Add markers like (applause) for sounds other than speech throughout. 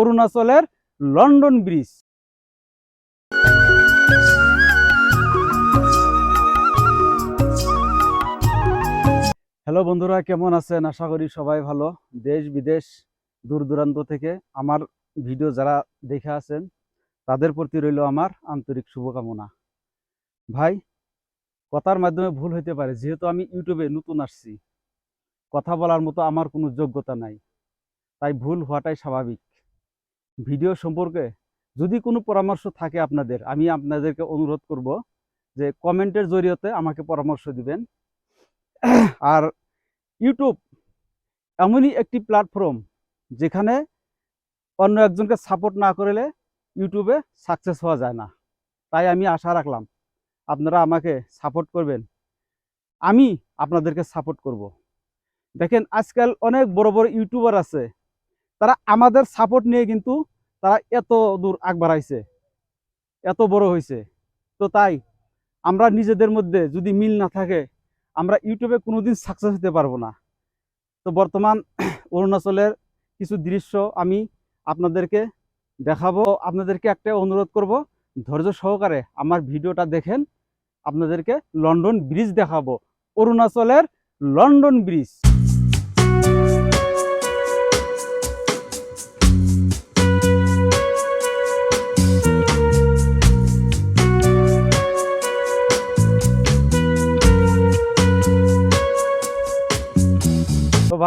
অরুণাচলের London bridge. Hello বন্ধুরা, কেমন আছেন? আশা করি সবাই ভালো। দেশ বিদেশ দূর দূরান্ত থেকে আমার ভিডিও যারা দেখে আছেন, তাদের প্রতি রইল আমার আন্তরিক শুভকামনা। ভাই, কথার মাধ্যমে ভুল হইতে পারে, যেহেতু আমি ইউটিউবে নতুন আসছি। কথা বলার মতো আমার কোনো যোগ্যতা নাই। তাই ভুল হওয়াটাই স্বাভাবিক। ভিডিও সম্পর্কে যদি কোনো পরামর্শ থাকে আপনাদের, আমি আপনাদেরকে অনুরোধ করব যে কমেন্টের জরিয়তে আমাকে পরামর্শ দিবেন। আর ইউটিউব এমনই একটি প্ল্যাটফর্ম যেখানে অন্য একজনকে সাপোর্ট না করলে ইউটিউবে সাকসেস হওয়া যায় না। তাই আমি আশা রাখলাম আপনারা আমাকে সাপোর্ট করবেন। আমি আপনাদেরকে সাপোর্ট করব। দেখেন আজকাল অনেক বড় বড় ইউটিউবার আছে তারা আমাদের সাপোর্ট নিয়ে কিন্তু তারা এত দূর আগ বাড়াইছে, এত বড় হয়েছে তো তাই আমরা নিজেদের মধ্যে যদি মিল না থাকে, আমরা ইউটিউবে কোনোদিন সাকসেস হতে পারব না। তো বর্তমান (clears throat) অরুণাচলের কিছু দৃশ্য আমি আপনাদেরকে দেখাবো। আপনাদেরকে একটা অনুরোধ করব, ধৈর্য সহকারে আমার ভিডিওটা দেখেন, আপনাদেরকে লন্ডন ব্রিজ দেখাবো। অরুণাচলের লন্ডন ব্রিজ।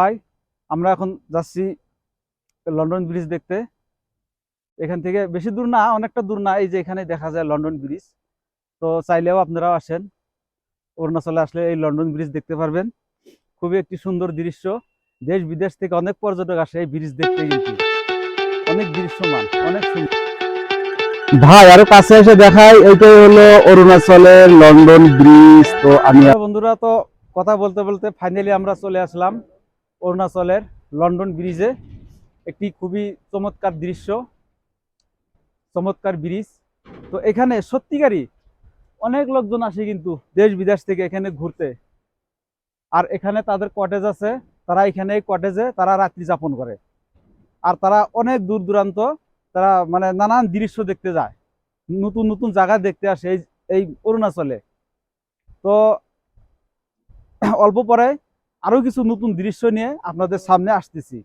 ভাই আমরা এখন যাচ্ছি লন্ডন ব্রিজ দেখতে। এখান থেকে বেশি দূর না অনেকটা দূর না এই যে এখানে দেখা যায় লন্ডন ব্রিজ তো চাইলেও আপনারাও আসেন অরুণাচলে আসলে এই লন্ডন ব্রিজ দেখতে পারবেন। খুবই একটি সুন্দর দৃশ্য। দেশ বিদেশ থেকে অনেক পর্যটক আসে এই ব্রিজ দেখতে কিন্তু। অনেক দৃশ্যমান অনেক সুন্দর। ভাই আরও কাছে এসে দেখাই এইটাই হলো অরুণাচলের লন্ডন ব্রিজ তো আমি বন্ধুরা তো কথা বলতে বলতে ফাইনালি আমরা চলে আসলাম। অরুণাচলের লন্ডন ব্রিজে একটি খুবই চমৎকার দৃশ্য, চমৎকার ব্রিজ। তো এখানে সত্যিকারই অনেক লোকজন আসে কিন্তু দেশ বিদেশ থেকে এখানে ঘুরতে। আর এখানে তাদের কটেজ আছে, তারা এখানে এই কটেজে তারা রাত্রি যাপন করে। আর তারা অনেক দূর দূরান্ত তারা মানে নানান দৃশ্য দেখতে যায়। নতুন নতুন জায়গা দেখতে আসে এই এই অরুণাচলে। তো অল্প পরে আরও কিছু নতুন দৃশ্য নিয়ে আপনাদের সামনে আসতেছি।